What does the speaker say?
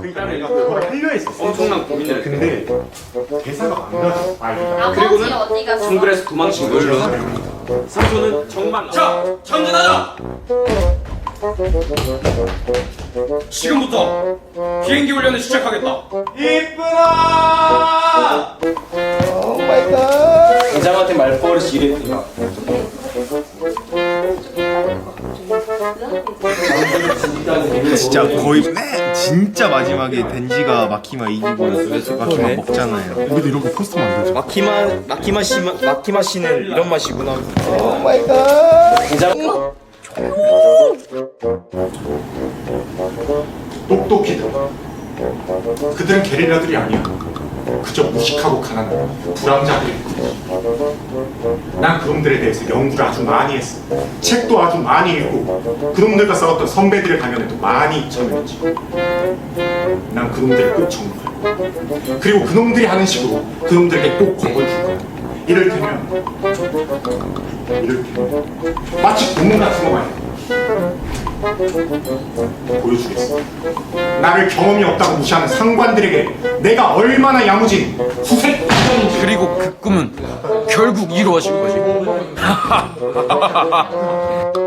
그러니까 내가 그걸 하려 했었어. 엄청난 고민을 근데 대사가 안 가져. 아이가. 그리고는 갔어? 정글에서 도망친 거죠. 삼촌은 정말 자 전진하자. 지금부터 비행기 훈련을 시작하겠다. 이쁘다. 대장한테 말버릇이 이랬구나. 진짜 거의 맨 진짜 마지막에 덴지가 마키마 이기고 마키마 먹잖아요. 우리도 이렇게 포스터 만들자. 마키마 마키마 씨 마키마 씨는 이런 맛이구나. 똑똑히들. 그들은 게릴라들이 아니야. 그저 무식하고 가난한 불황자들일 뿐이지. 난 그놈들에 대해서 연구를 아주 많이 했어. 책도 아주 많이 읽고 그놈들과 싸웠던 선배들의 강연에도 많이 참여했지. 난 그놈들을 꼭 정말. 그리고 그놈들이 하는 식으로 그놈들에게 꼭 겁을 줄 거야. 이를테면 이를테면 마치 고문 같은 거 말이야. 보여주겠어. 나를 경험이 없다고 무시하는 상관들에게 내가 얼마나 야무진 수색단인지 그리고 그 꿈은 결국 이루어진 거지.